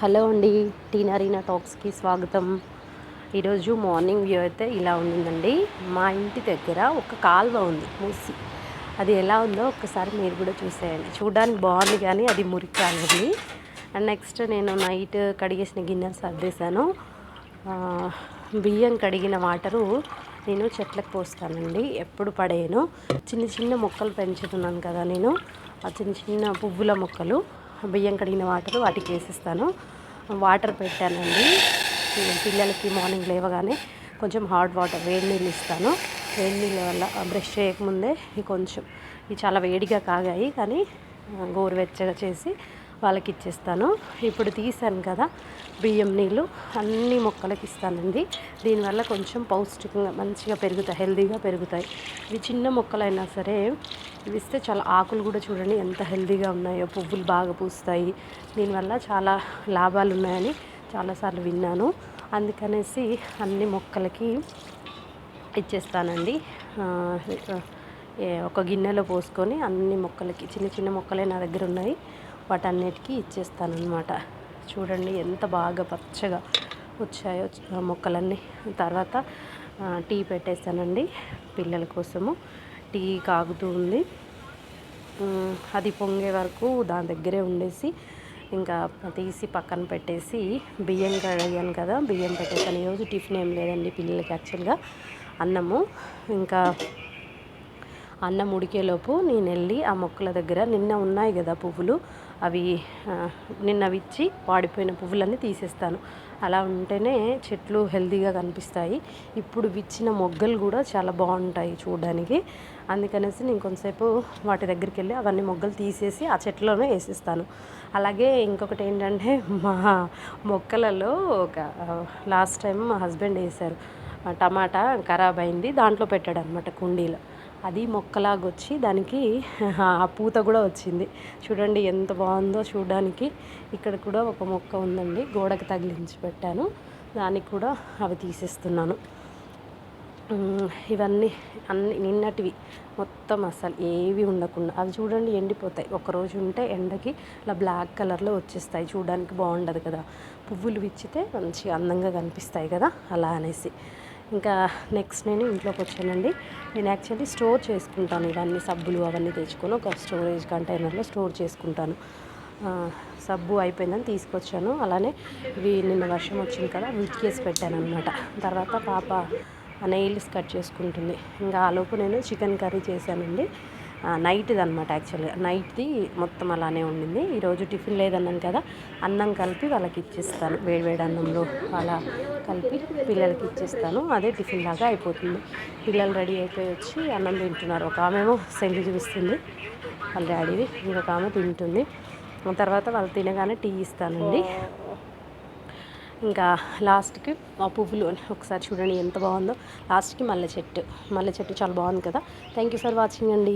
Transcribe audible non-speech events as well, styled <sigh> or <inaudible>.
Hello అండి టీనారీనా టాక్స్కి స్వాగతం. ఈరోజు మార్నింగ్ వ్యూ అయితే ఇలా ఉందండి. మా ఇంటి దగ్గర ఒక కాలువ ఉంది మూసి. అది ఎలా ఉందో ఒక్కసారి మీరు కూడా చూసేయండి. చూడడానికి బాగుంది కానీ అది మురికి కాలువది అండ్ నెక్స్ట్ నేను నైట్ కడిగేసిన గిన్నెలు సర్దేశాను. బియ్యం కడిగిన వాటరు నేను చెట్లకు పోస్తానండి ఎప్పుడు పడేయను. చిన్న చిన్న మొక్కలు పెంచుతున్నాను కదా నేను. ఆ చిన్న చిన్న పువ్వుల మొక్కలు. బియ్యం కడిగిన వాటర్ వాటికి వేసిస్తాను. వాటర్ పెట్టానండి. పిల్లలకి మార్నింగ్ లేవగానే కొంచెం హాట్ వాటర్ వేడి నీళ్ళు ఇస్తాను. వేడి నీళ్ళ వల్ల బ్రష్ చేయకముందే కొంచెం ఇవి చాలా వేడిగా కాగాయి కానీ గోరువెచ్చగా చేసి వాళ్ళకి ఇచ్చేస్తాను ఇప్పుడు తీసాను కదా బియ్యం నీళ్ళు అన్ని మొక్కలకి ఇస్తానండి. దీనివల్ల కొంచెం పౌష్టికంగా మంచిగా పెరుగుతాయి హెల్దీగా పెరుగుతాయి. ఇవి చిన్న మొక్కలైనా సరే ఇవి ఇస్తే చాలా ఆకులు కూడా చూడండి ఎంత హెల్దీగా ఉన్నాయో పువ్వులు బాగా పూస్తాయి. దీనివల్ల చాలా లాభాలు ఉన్నాయని చాలాసార్లు విన్నాను. అందుకనేసి అన్ని మొక్కలకి ఇచ్చేస్తానండి. ఒక గిన్నెలో పోసుకొని అన్ని మొక్కలకి చిన్న చిన్న మొక్కలే నా దగ్గర ఉన్నాయి. వాటన్నిటికీ ఇచ్చేస్తానమాట చూడండి ఎంత బాగా పచ్చగా వచ్చాయో మొక్కలన్నీ. తర్వాత టీ పెట్టేస్తానండి పిల్లల కోసము. టీ కాగుతూ ఉంది. అది పొంగే వరకు దాని దగ్గరే ఉండేసి ఇంకా తీసి పక్కన పెట్టేసి బియ్యం కడిగాను కదా బియ్యం పెట్టేసాను ఈరోజు టిఫిన్ ఏం లేదండి పిల్లలకి యాక్చువల్గా. అన్నము ఇంకా అన్నం ఉడికేలోపు నేను వెళ్ళి ఆ మొక్కల దగ్గర నిన్న ఉన్నాయి కదా పువ్వులు అవి నిన్న విచ్చి వాడిపోయిన పువ్వులన్నీ తీసేస్తాను. అలా ఉంటేనే చెట్లు హెల్తీగా కనిపిస్తాయి. ఇప్పుడు విచ్చిన మొగ్గలు కూడా చాలా బాగుంటాయి చూడడానికి. అందుకనేసి నేను కొంతసేపు వాటి దగ్గరికి వెళ్ళి అవన్నీ మొగ్గలు తీసేసి ఆ చెట్లోనే వేసిస్తాను. అలాగే ఇంకొకటి ఏంటంటే మా మొక్కలలో ఒక లాస్ట్ టైం మా హస్బెండ్ వేశారు. టమాటా ఖరాబ్ అయింది దాంట్లో పెట్టాడు అనమాట కుండీలో. అది మొక్కలాగా వచ్చి దానికి <laughs> ఆ పూత కూడా వచ్చింది. చూడండి ఎంత బాగుందో చూడడానికి. ఇక్కడ కూడా ఒక మొక్క ఉందండి గోడకు తగిలించి పెట్టాను. దానికి కూడా అవి తీసేస్తున్నాను. ఇవన్నీ అన్ని నిన్నటివి మొత్తం అసలు ఏవి ఉండకుండా. అవి చూడండి ఎండిపోతాయి. ఒకరోజు ఉంటే ఎండకి ఇలా బ్లాక్ కలర్లో వచ్చేస్తాయి. చూడడానికి బాగుండదు కదా. పువ్వులు విచ్చితే మంచి అందంగా కనిపిస్తాయి కదా. అలా అనేసి. ఇంకా నెక్స్ట్ నేను ఇంట్లోకి వచ్చానండి. నేను యాక్చువల్లీ స్టోర్ చేసుకుంటాను ఇవన్నీ సబ్బులు అవన్నీ తెచ్చుకొని ఒక స్టోరేజ్ కంటైనర్లో స్టోర్ చేసుకుంటాను. సబ్బు అయిపోయిందని తీసుకొచ్చాను. అలానే ఇవి నిన్న వర్షం వచ్చింది కదా ఉతికేసి పెట్టాను అనమాట తర్వాత పాప నెయిల్స్ కట్ చేసుకుంటుంది. ఇంకా ఆలోపు నేను చికెన్ కర్రీ చేశానండి. నైట్ది అనమాట యాక్చువల్గా నైట్ది మొత్తం అలానే ఉండింది. ఈరోజు టిఫిన్ లేదన్నాను కదా అన్నం కలిపి వాళ్ళకి ఇచ్చేస్తాను. వేడివేడి అన్నంలో అలా కలిపి పిల్లలకి ఇచ్చేస్తాను. అదే టిఫిన్ లాగా అయిపోతుంది. పిల్లలు రెడీ అయిపోయి వచ్చి అన్నం తింటున్నారు. ఒక ఆమెమో సెంగి చూపిస్తుంది. వాళ్ళ డాడీది ఇంకొక ఆమె తింటుంది. తర్వాత వాళ్ళు తినగానే టీ ఇస్తానండి. ఇంకా లాస్ట్కి ఆ పువ్వులు ఒకసారి చూడండి ఎంత బాగుందో. లాస్ట్కి మల్లె చెట్టు. మల్లె చెట్టు చాలా బాగుంది కదా. థ్యాంక్ యూ ఫర్ వాచింగ్ అండి.